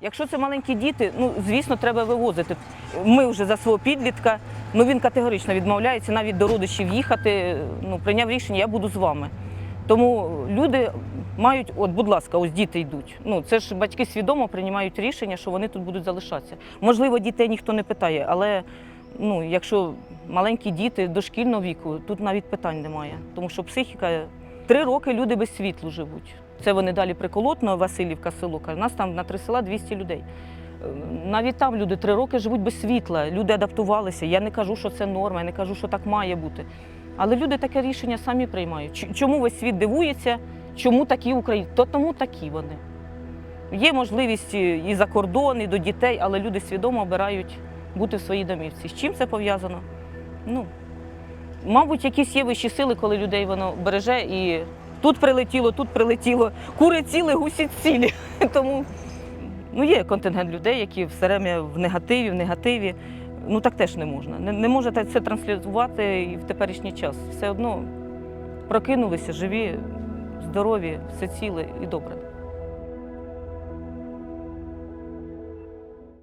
Якщо це маленькі діти, ну звісно, треба вивозити. Ми вже за свого підлітка, ну він категорично відмовляється навіть до родичів їхати. Ну прийняв рішення, я буду з вами. Тому люди мають, от, будь ласка, ось діти йдуть. Ну це ж батьки свідомо приймають рішення, що вони тут будуть залишатися. Можливо, дітей ніхто не питає, але ну, якщо маленькі діти дошкільного віку, тут навіть питань немає. Тому що психіка три роки люди без світлу живуть. Це вони далі приколотно, Васильівка село. У нас там на три села 200 людей. Е, Навіть там люди три роки живуть без світла, люди адаптувалися. Я не кажу, що це норма, я не кажу, що так має бути. Але люди таке рішення самі приймають. Чому весь світ дивується, чому такі українці? То тому такі вони. Є можливість і і за кордон, і до дітей, але люди свідомо обирають бути в своїй домівці. З чим це пов'язано? Ну, мабуть, якісь є вищі сили, коли людей воно береже і тут прилетіло, тут прилетіло, кури цілі, гусі цілі. Тому ну, є контингент людей, які все время в негативі, в негативі. Ну так теж не можна. Не, не можете це транслювати і в теперішній час. Все одно прокинулися живі, здорові, все ціле і добре.